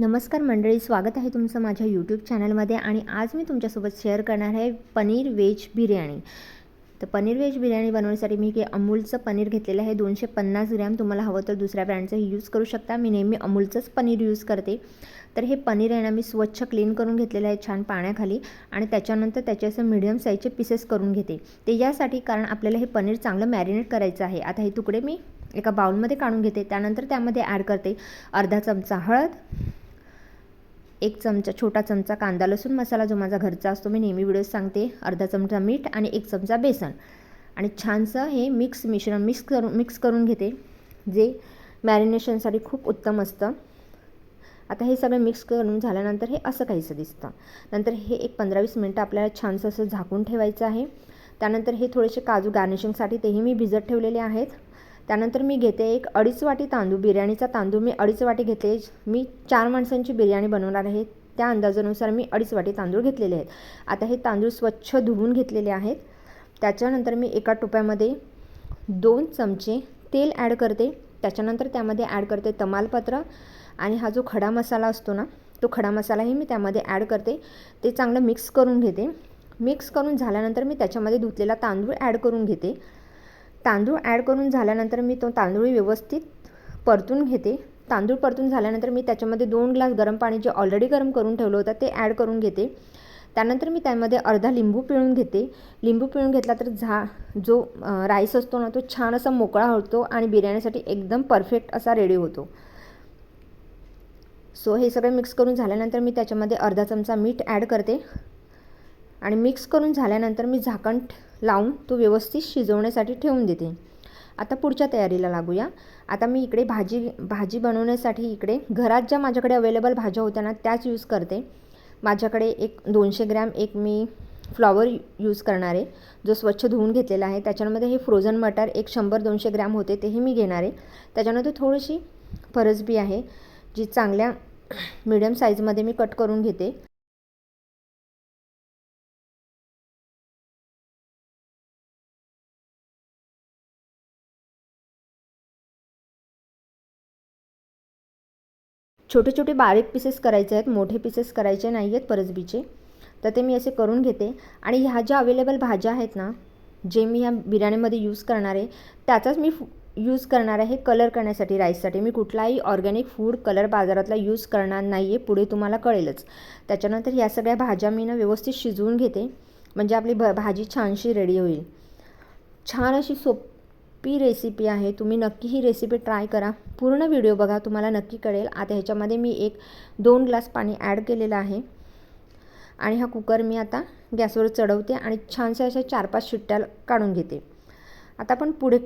नमस्कार मंडळी स्वागत आहे तुमचं माझ्या यूट्यूब चॅनलमध्ये आणि आज मी तुमच्यासोबत शेअर करणार आहे पनीर व्हेज बिर्याणी. तर पनीर व्हेज बिर्याणी बनवण्यासाठी मी हे अमूलचं पनीर घेतलेलं आहे. दोनशे पन्नास ग्रॅम तुम्हाला हवं तर दुसऱ्या ब्रँडचंही यूज करू शकता. मी नेहमी अमूलचंच पनीर यूज करते. तर हे पनीर आहे ना मी स्वच्छ क्लीन करून घेतलेलं आहे छान पाण्याखाली आणि त्याच्यानंतर त्याचे असं मिडियम साईजचे पीसेस करून घेते. ते यासाठी कारण आपल्याला हे पनीर चांगलं मॅरिनेट करायचं आहे. आता हे तुकडे मी एका बाउलमध्ये काढून घेते. त्यानंतर त्यामध्ये ॲड करते अर्धा चमचा हळद एक चमचा छोटा चमचा कांदा लसूण मसाला जो माझा घरचा असतो मी नेहमी व्हिडिओ सांगते. अर्धा चमचा मीठ आणि एक चमचा बेसन. आणि छानसं हे मिक्स मिश्रण मिक्स करून मिक्स करून घेते जे मॅरिनेशनसाठी खूप उत्तम असतं. आता हे सगळं मिक्स करून झाल्यानंतर हे असं काहीसं दिसतं. नंतर हे एक पंधरा वीस मिनटं आपल्याला छानसं असं झाकून ठेवायचं आहे. त्यानंतर हे थोडेसे काजू गार्निशिंगसाठी तेही मी भिजत ठेवलेले आहेत. त्यानंतर मी घेते एक अडीच वाटी तांदूळ बिर्याणीचा तांदूळ मी अडीच वाटी घेते. मी चार माणसांची बिर्याणी बनवणार आहे. त्या अंदाजानुसार मी अडीच वाटी तांदूळ घेतलेले आहेत. आता हे तांदूळ स्वच्छ धुवून घेतलेले आहेत. त्याच्यानंतर मी एका टोप्यामध्ये दोन चमचे तेल ॲड करते. त्याच्यानंतर त्यामध्ये ॲड करते तमालपत्र आणि हा जो खडा मसाला असतो ना तो खडा मसालाही मी त्यामध्ये ॲड करते. ते चांगलं मिक्स करून घेते. मिक्स करून झाल्यानंतर मी त्याच्यामध्ये धुतलेला तांदूळ ॲड करून घेते. तांदूळ ॲड करून झाल्यानंतर मी तो तांदूळ व्यवस्थित परतून घेते. तांदूळ परतून झाल्यानंतर मी त्याच्यामध्ये दोन ग्लास गरम पाणी जे ऑलरेडी गरम करून ठेवलं होतं ते ॲड करून घेते. त्यानंतर मी त्यामध्ये अर्धा लिंबू पिळून घेते. लिंबू पिळून घेतला तर झा जो राईस असतो ना तो छान असा मोकळा होतो आणि बिर्याणीसाठी एकदम परफेक्ट असा रेडी होतो. सो हे सगळं मिक्स करून झाल्यानंतर मी त्याच्यामध्ये अर्धा चमचा मीठ ॲड करते. आणि मिक्स करून झाल्यानंतर मी झाकण लावून तो व्यवस्थित शिजवण्यासाठी ठेवून देते. आता पुढच्या तयारीला लागूया. आता मी इकडे भाजी भाजी बनवण्यासाठी इकडे घरात ज्या माझ्याकडे अवेलेबल भाज्या होत्या ना त्याच यूज करते. माझ्याकडे एक दोनशे ग्रॅम एक मी फ्लॉवर यूज करणार आहे. जो स्वच्छ धुवून घेतलेला आहे. त्याच्यामध्ये हे फ्रोझन मटार एक शंभर दोनशे ग्रॅम होते तेही मी घेणार आहे. त्याच्यानंतर थोडीशी फरसबी आहे जी चांगल्या मिडियम साईजमध्ये मी कट करून घेते. छोटे छोटे बारीक पीसेस करायचे आहेत मोठे पीसेस करायचे नाही आहेत परसबीचे. तर ते मी असे करून घेते. आणि ह्या ज्या अवेलेबल भाज्या आहेत ना जे मी ह्या बिर्याणीमध्ये यूज करणार आहे त्याचाच मी यूज करणार आहे कलर करण्यासाठी राईससाठी मी कुठलाही ऑर्गॅनिक फूड कलर बाजारातला यूज करणार नाही आहे पुढे तुम्हाला कळेलच. त्याच्यानंतर ह्या सगळ्या भाज्या मी ना व्यवस्थित शिजवून घेते. म्हणजे आपली भ भाजी छानशी रेडी होईल. छान अशी सोप रेसिपी आहे. तुम्ही नक्की ही रेसिपी ट्राय करा. पूर्ण व्हिडिओ बघा तुम्हाला नक्की कळेल. आता ह्याच्यामध्ये मी एक दोन ग्लास पाणी ॲड केलेलं आहे. आणि हा कुकर मी आता गॅसवर चढवते आणि छानशा अशा चार पाच शिट्ट्या काढून घेते. आता आपण पुढे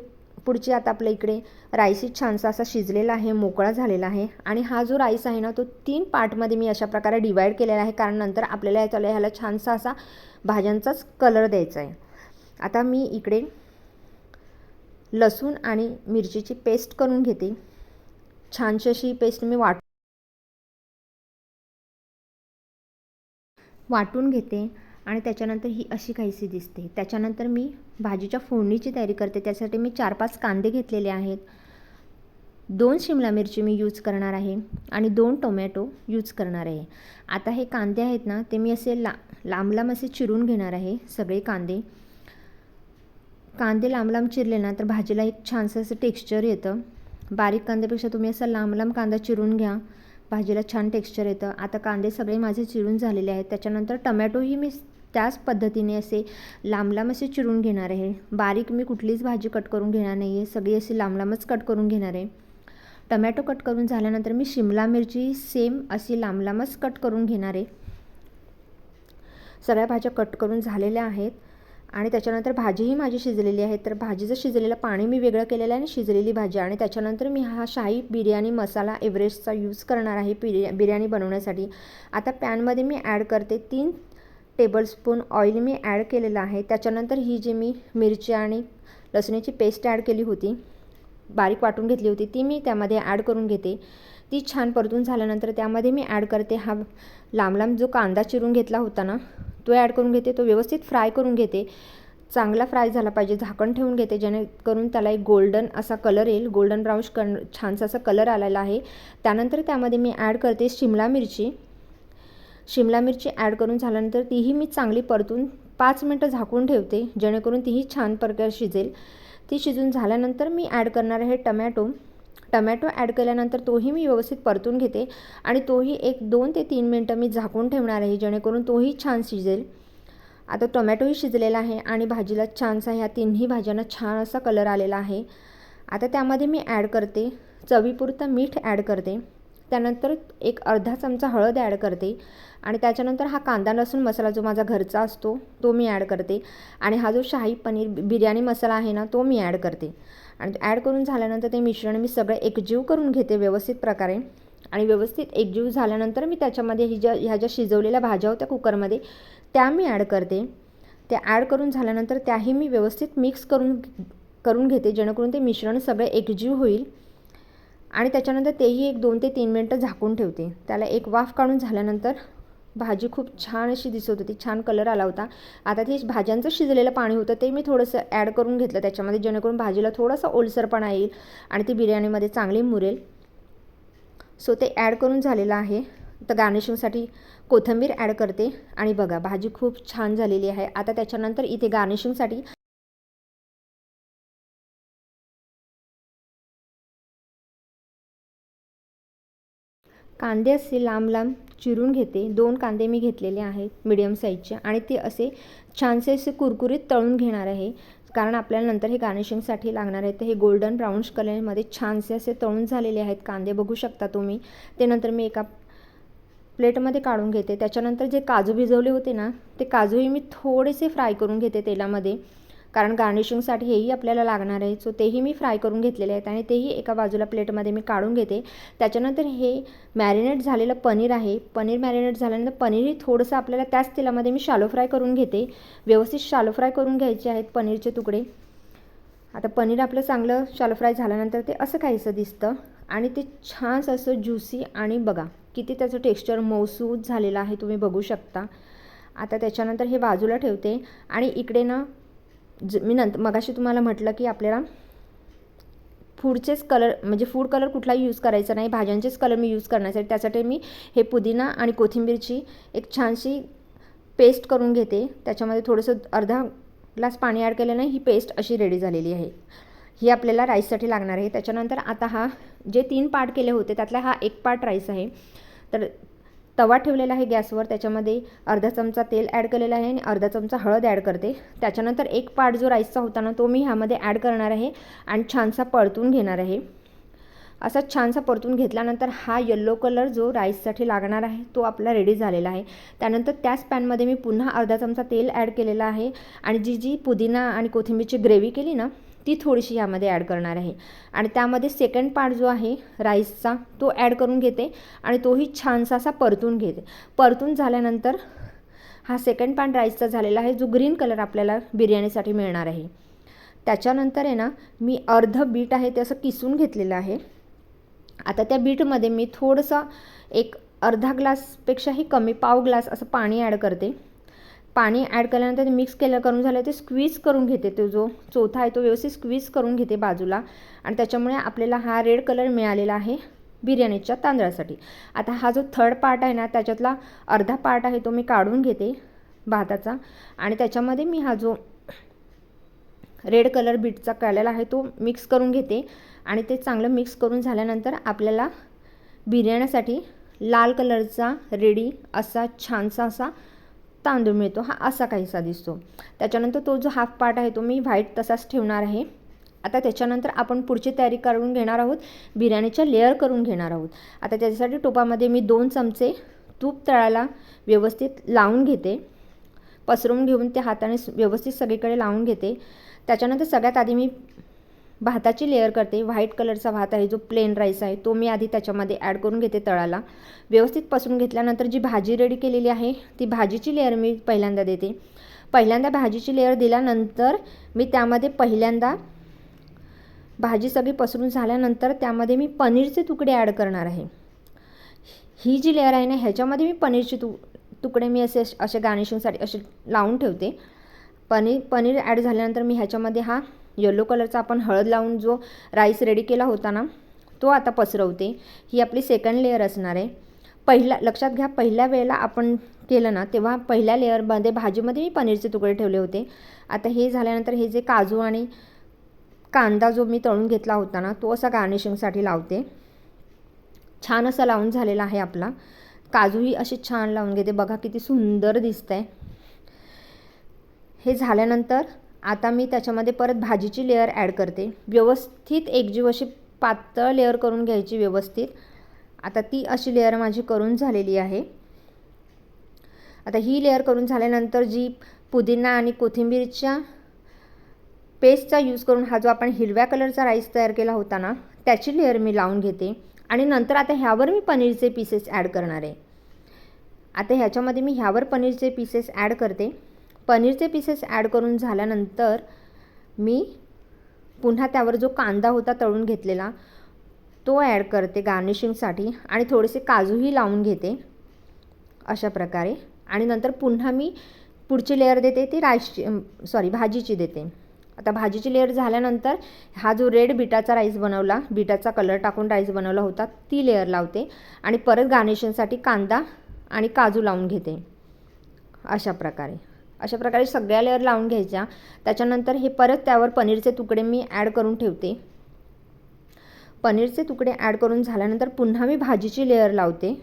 पुढची आता आपल्या इकडे राईसही छानसा असा शिजलेला आहे मोकळा झालेला आहे. आणि हा जो राईस आहे ना तो तीन पार्टमध्ये मी अशा प्रकारे डिवाईड केलेला आहे. कारण नंतर आपल्याला याच्याला ह्याला छानसा असा भाज्यांचाच कलर द्यायचा आहे. आता मी इकडे लसूण आणि मिरचीची पेस्ट करून घेते. छानशी अशी पेस्ट मी वाट वाटून घेते आणि त्याच्यानंतर ही अशी काहीशी दिसते. त्याच्यानंतर मी भाजीच्या फोडणीची तयारी करते. त्यासाठी मी चार पाच कांदे घेतलेले आहेत. दोन शिमला मिरची मी यूज करणार आहे आणि दोन टोमॅटो यूज करणार आहे. आता हे कांदे आहेत ना ते मी असे ला लांब लांब असे चिरून घेणार आहे सगळे कांदे. कांदे लांब लांब चिरले ना तर भाजीला एक छानसं असं टेक्स्चर येतं. बारीक कांद्यापेक्षा तुम्ही असं लांब लांब कांदा चिरून घ्या. भाजीला छान टेक्स्चर येतं. आता कांदे सगळे माझे चिरून झालेले आहेत. त्याच्यानंतर टमॅटोही मी त्याच पद्धतीने असे लांब लांब असे चिरून घेणार आहे. बारीक मी कुठलीच भाजी कट करून घेणार नाही आहे सगळी अशी लांब लांबच कट करून घेणार आहे. टमॅटो कट करून झाल्यानंतर मी शिमला मिरची सेम अशी लांब लांबच कट करून घेणार आहे. सगळ्या भाज्या कट करून झालेल्या आहेत. आणि त्याच्यानंतर भाजीही माझी शिजलेली आहे. तर भाजीचं शिजलेलं पाणी मी वेगळं केलेलं आहे आणि शिजलेली भाजी. आणि त्याच्यानंतर मी हा शाही बिर्याणी मसाला एव्हरेस्टचा यूज करणार आहे बिर्या बिर्याणी बनवण्यासाठी. आता पॅनमध्ये मी ॲड करते तीन टेबलस्पून ऑइल मी ॲड केलेलं आहे. त्याच्यानंतर ही जी मी मिरची आणि लसणीची पेस्ट ॲड केली होती बारीक वाटून घेतली होती ती मी त्यामध्ये ॲड करून घेते. ती छान परतून झाल्यानंतर त्यामध्ये मी ॲड करते हा लांब लांब जो कांदा चिरून घेतला होता ना तो ॲड करून घेते तो व्यवस्थित फ्राय करून घेते. चांगला फ्राय झाला पाहिजे झाकण ठेवून घेते जेणेकरून त्याला एक गोल्डन असा कलर येईल गोल्डन ब्राऊश कन छानसा असा कलर आलेला आहे. त्यानंतर त्यामध्ये मी ॲड करते शिमला मिरची. शिमला मिरची ॲड करून झाल्यानंतर तीही मी चांगली परतून पाच मिनटं झाकून ठेवते जेणेकरून तीही छान प्रकारे शिजेल. ती शिजून झाल्यानंतर मी ॲड करणार आहे टमॅटो. टमॅटो ॲड केल्यानंतर तोही मी व्यवस्थित परतून घेते आणि तोही एक दोन ते तीन मिनटं मी झाकून ठेवणार आहे जेणेकरून तोही छान शिजेल. आता टोमॅटोही शिजलेला आहे आणि भाजीला छानसा ह्या तिन्ही भाज्यांना छान असा कलर आलेला आहे. आता त्यामध्ये मी ॲड करते चवीपुरतं मीठ ॲड करते. त्यानंतर एक अर्धा चमचा हळद ॲड करते आणि त्याच्यानंतर हा कांदा लसूण मसाला जो माझा घरचा असतो तो मी ॲड करते. आणि हा जो शाही पनीर बिर्याणी मसाला आहे ना तो मी ॲड करते. आणि ॲड करून झाल्यानंतर ते मिश्रण मी सगळं एकजीव करून घेते व्यवस्थित प्रकारे. आणि व्यवस्थित एकजीव झाल्यानंतर मी त्याच्यामध्ये ही ज्या ह्या ज्या शिजवलेल्या भाज्या होत्या कुकरमध्ये त्या मी ॲड करते. त्या ॲड करून झाल्यानंतर त्याही मी व्यवस्थित मिक्स करून करून घेते जेणेकरून ते मिश्रण सगळे एकजीव होईल. आणि त्याच्यानंतर तेही एक दोन ते तीन मिनटं झाकून ठेवते. त्याला एक वाफ काढून झाल्यानंतर भाजी खूप छान अशी दिसत होती छान कलर आला होता. आता ते भाज्यांचं शिजलेलं पाणी होतं ते मी थोडंसं ॲड करून घेतलं त्याच्यामध्ये जेणेकरून भाजीला थोडंसं ओलसरपणा येईल आणि ती बिर्याणीमध्ये चांगली मुरेल. सो ते ॲड करून झालेलं आहे. तर गार्निशिंगसाठी कोथिंबीर ॲड करते. आणि बघा भाजी खूप छान झालेली आहे. आता त्याच्यानंतर इथे गार्निशिंगसाठी कांदे असे लांब लांब चिरून घेते. दोन कांदे मी घेतलेले आहेत मिडियम साईजचे आणि ते असे छानसे असे कुरकुरीत तळून घेणार आहे. कारण आपल्याला नंतर हे गार्निशिंगसाठी लागणार आहे. तर हे गोल्डन ब्राऊन्स कलरमध्ये छानसे असे तळून झालेले आहेत कांदे. बघू शकता तुम्ही. ते नंतर मी एका प्लेटमध्ये काढून घेते. त्याच्यानंतर जे काजू भिजवले होते ना ते काजूही मी थोडेसे फ्राय करून घेते तेलामध्ये. कारण गार्निशिंगसाठी हेही आपल्याला लागणार आहे. सो तेही मी फ्राय करून घेतलेले आहेत आणि तेही एका बाजूला प्लेटमध्ये मी काढून घेते. त्याच्यानंतर हे मॅरिनेट झालेलं पनीर आहे. पनीर मॅरिनेट झाल्यानंतर पनीरही थोडंसं आपल्याला त्याच तेलामध्ये मी शालो फ्राय करून घेते. व्यवस्थित शालो फ्राय करून घ्यायचे आहेत पनीरचे तुकडे. आता पनीर आपलं चांगलं शालो फ्राय झाल्यानंतर ते असं काहीसं दिसतं. आणि ते छान असं ज्युसी आणि बघा किती त्याचं टेक्स्चर मौसूद झालेलं आहे तुम्ही बघू शकता. आता त्याच्यानंतर हे बाजूला ठेवते. आणि इकडे ना ज मी नंतर मगाशी तुम्हाला म्हटलं की आपल्याला फूडचेच कलर म्हणजे फूड कलर कुठलाही यूज करायचा नाही भाज्यांचेच कलर मी यूज करण्यासाठी त्यासाठी मी हे पुदिना आणि कोथिंबीरची एक छानशी पेस्ट करून घेते. त्याच्यामध्ये थोडंसं अर्धा ग्लास पाणी ॲड केल्यानं नाही ही पेस्ट अशी रेडी झालेली आहे. ही आपल्याला राईससाठी लागणार आहे. त्याच्यानंतर आता हा जे तीन पार्ट केले होते त्यातला हा एक पार्ट राईस आहे. तर तवा ठेवलेला आहे गॅसवर त्याच्यामध्ये अर्धा चमचा तेल ॲड केलेला आहे आणि अर्धा चमचा हळद ॲड करते. त्याच्यानंतर एक पार्ट जो राईसचा होता ना तो मी ह्यामध्ये ॲड करणार आहे आणि छानसा परतून घेणार आहे. असा छानसा परतून घेतल्यानंतर हा येल्लो कलर जो राईससाठी लागणार आहे तो आपला रेडी झालेला आहे. त्यानंतर त्याच पॅनमध्ये मी पुन्हा अर्धा चमचा तेल ॲड केलेला आहे आणि जी जी पुदिना आणि कोथिंबीरची ग्रेव्ही केली ना ती थोडीशी यामध्ये ॲड करणार आहे. आणि त्यामध्ये सेकंड पार्ट जो आहे राईसचा तो ॲड करून घेते आणि तोही छानसा असा परतून घेते. परतून झाल्यानंतर हा सेकंड पार्ट राईसचा झालेला आहे जो ग्रीन कलर आपल्याला बिर्याणीसाठी मिळणार आहे. त्याच्यानंतर आहे ना मी अर्ध बीट आहे ते असं किसून घेतलेलं आहे. आता त्या बीटमध्ये मी थोडंसं एक अर्धा ग्लासपेक्षाही कमी पाव ग्लास असं पाणी ॲड करते. पाणी ॲड केल्यानंतर ते मिक्स केलं करून झालं ते स्क्वीज करून घेते तो जो चौथा आहे तो व्यवस्थित स्क्वीज करून घेते बाजूला. आणि त्याच्यामुळे आपल्याला हा रेड कलर मिळालेला आहे बिर्याणीच्या तांदळासाठी. आता हा जो थर्ड पार्ट आहे ना त्याच्यातला अर्धा पार्ट आहे तो मी काढून घेते भाताचा. आणि त्याच्यामध्ये मी हा जो रेड कलर बीटचा काढलेला आहे तो मिक्स करून घेते. आणि ते चांगलं मिक्स करून झाल्यानंतर आपल्याला बिर्याणीसाठी लाल कलरचा रेडी असा छानसा असा तांदूळ मिळतो हा असा काहीसा दिसतो. त्याच्यानंतर तो जो हाफ पार्ट आहे तो मी व्हाईट तसाच ठेवणार आहे. आता त्याच्यानंतर आपण पुढची तयारी करून घेणार आहोत बिर्याणीच्या लेअर करून घेणार आहोत. आता त्याच्यासाठी टोपामध्ये मी दोन चमचे तूप तळायला व्यवस्थित लावून घेते. पसरवून घेऊन ते हाताने व्यवस्थित सगळीकडे लावून घेते. त्याच्यानंतर सगळ्यात आधी मी भाताची लेअर करते. व्हाईट कलरचा भात आहे जो प्लेन राईस आहे तो मी आधी त्याच्यामध्ये ॲड करून घेते तळाला. व्यवस्थित पसरून घेतल्यानंतर जी भाजी रेडी केलेली आहे ती भाजीची लेअर मी पहिल्यांदा देते. पहिल्यांदा भाजीची लेअर दिल्यानंतर मी त्यामध्ये पहिल्यांदा भाजी सगळी पसरून झाल्यानंतर त्यामध्ये मी पनीरचे तुकडे ॲड करणार आहे. ही जी लेअर आहे ना ह्याच्यामध्ये मी पनीरचे तु तुकडे मी असे असे गार्निशिंगसाठी असे लावून ठेवते. पनीर पनीर ॲड झाल्यानंतर मी ह्याच्यामध्ये हा येलो कलरचा आपण हळद लावून जो राईस रेडी केला होता ना तो आता पसरवते. ही आपली सेकंड लेअर असणार आहे. पहिला लक्षात घ्या पहिल्या वेळेला आपण केलं ना तेव्हा पहिल्या लेअरमध्ये भाजीमध्ये मी पनीरचे तुकडे ठेवले होते. आता हे झाल्यानंतर हे जे काजू आणि कांदा जो मी तळून घेतला होता ना तो असा गार्निशिंगसाठी लावते. छान असा लावून झालेला आहे आपला. काजूही असे छान लावून घेते. बघा किती सुंदर दिसत आहे हे झाल्यानंतर आता मी त्याच्यामध्ये परत भाजीची लेअर ॲड करते. व्यवस्थित एकजीव अशी पातळ लेअर करून घ्यायची व्यवस्थित. आता ती अशी लेअर माझी करून झालेली आहे. आता ही लेअर करून झाल्यानंतर जी पुदिना आणि कोथिंबीरच्या पेस्टचा यूज करून हा जो आपण हिरव्या कलरचा राईस तयार केला होता ना त्याची लेअर मी लावून घेते. आणि नंतर आता ह्यावर मी पनीरचे पीसेस ॲड करणार आहे. आता ह्याच्यामध्ये मी ह्यावर पनीरचे पीसेस ॲड करते. पनीरचे पीसेस ॲड करून झाल्यानंतर मी पुन्हा त्यावर जो कांदा होता तळून घेतलेला तो ॲड करते गार्निशिंगसाठी आणि थोडेसे काजूही लावून घेते अशा प्रकारे. आणि नंतर पुन्हा मी पुढची लेअर देते ती राईसची सॉरी भाजीची देते. आता भाजीची लेअर झाल्यानंतर हा जो रेड बिटाचा राईस बनवला बिटाचा कलर टाकून राईस बनवला होता ती लेअर लावते आणि परत गार्निशिंगसाठी कांदा आणि काजू लावून घेते अशा प्रकारे. अशा प्रकारे सगळ्या लेअर लावून घ्यायच्या. त्याच्यानंतर हे परत त्यावर पनीरचे तुकडे मी ॲड करून ठेवते. पनीरचे तुकडे ॲड करून झाल्यानंतर पुन्हा मी भाजीची लेअर लावते.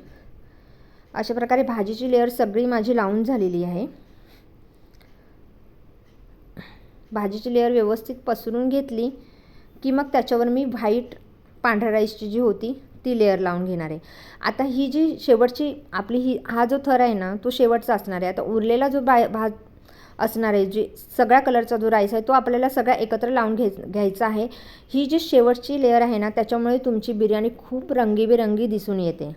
अशा प्रकारे भाजीची लेअर सगळी माझी लावून झालेली आहे. भाजीची लेअर व्यवस्थित पसरून घेतली की मग त्याच्यावर मी व्हाईट पांढऱ्या राईसची जी होती ती लेअर लावून घेणार आहे. आता ही जी शेवटची आपली ही हा जो थर आहे ना तो शेवटचा असणार आहे. आता उरलेला जो बा भा असणार आहे. सगळ्या कलरचा जो राईस आहे तो आपल्याला सगळ्या एकत्र लावून घे घ्यायचा आहे. ही जी शेवटची लेअर आहे ना त्याच्यामुळे तुमची बिर्याणी खूप रंगीबेरंगी दिसून येते.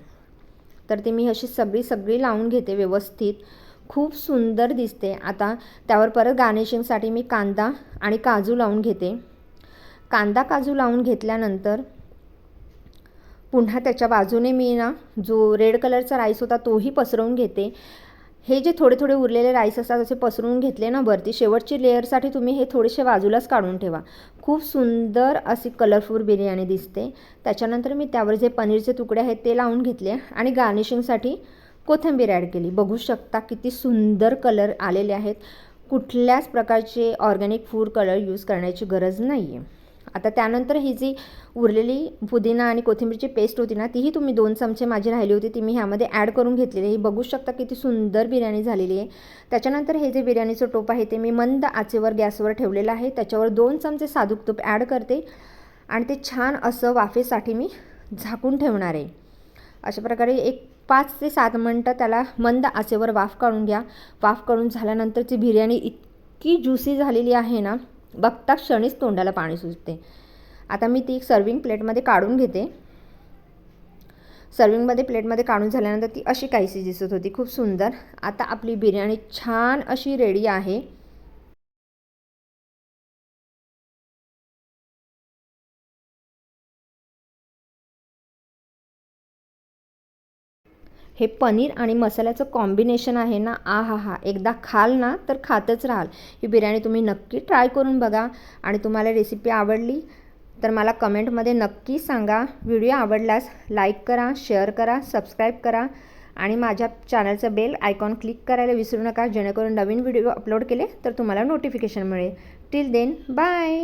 तर ती मी अशी सगळी सगळी लावून घेते व्यवस्थित. खूप सुंदर दिसते. आता त्यावर परत गार्निशिंगसाठी मी कांदा आणि काजू लावून घेते. कांदा काजू लावून घेतल्यानंतर पुन्हा त्याच्या बाजूने मी ना जो रेड कलरचा राईस होता तोही पसरवून घेते. हे जे थोडे थोडे उरलेले राईस असतात असे पसरून घेतले ना वरती शेवटची लेअरसाठी तुम्ही हे थोडेसे बाजूलाच काढून ठेवा. खूप सुंदर अशी कलरफुल बिर्याणी दिसते. त्याच्यानंतर मी त्यावर जे पनीरचे तुकडे आहेत ते लावून घेतले आणि गार्निशिंगसाठी कोथिंबीर ॲड केली. बघू शकता किती सुंदर कलर आलेले आहेत. कुठल्याच प्रकारचे ऑर्गॅनिक फूड कलर यूज करण्याची गरज नाही आहे आता त्यानंतर ही जी उरलेली पुदिना आणि कोथिंबीरची पेस्ट होती ना तीही तुम्ही दोन चमचे माझी राहिली होती ती मी ह्यामध्ये ॲड करून घेतलेली आहे. ही बघू शकता किती सुंदर बिर्याणी झालेली आहे. त्याच्यानंतर हे जे बिर्याणीचं टोप आहे ते मी मंद आचेवर गॅसवर ठेवलेलं आहे. त्याच्यावर दोन चमचे साधूक तूप ॲड करते आणि ते छान असं वाफेसाठी मी झाकून ठेवणार आहे. अशा प्रकारे एक पाच ते सात मिनटं त्याला मंद आचेवर वाफ काढून घ्या. वाफ काढून झाल्यानंतरची बिर्याणी इतकी ज्युसी झालेली आहे ना बघता क्षणीच तोंडाला पाणी सुचते आता मी ती सर्विंग प्लेटमध्ये काढून घेते. सर्विंगमध्ये प्लेटमध्ये काढून झाल्यानंतर ती अशी काहीशी दिसत होती. खूप सुंदर. आता आपली बिर्याणी छान अशी रेडी आहे. हे पनीर आणि मसाल्याचं कॉम्बिनेशन आहे ना आ हा. हा एकदा खाल ना तर खातच राहाल. ही बिर्याणी तुम्ही नक्की ट्राय करून बघा. आणि तुम्हाला रेसिपी आवडली तर मला कमेंटमध्ये नक्की सांगा. व्हिडिओ आवडल्यास लाईक करा शेअर करा सबस्क्राईब करा. आणि माझ्या चॅनलचं बेल आयकॉन क्लिक करायला विसरू नका. जेणेकरून नवीन व्हिडिओ अपलोड केले तर तुम्हाला नोटिफिकेशन मिळेल. Till then bye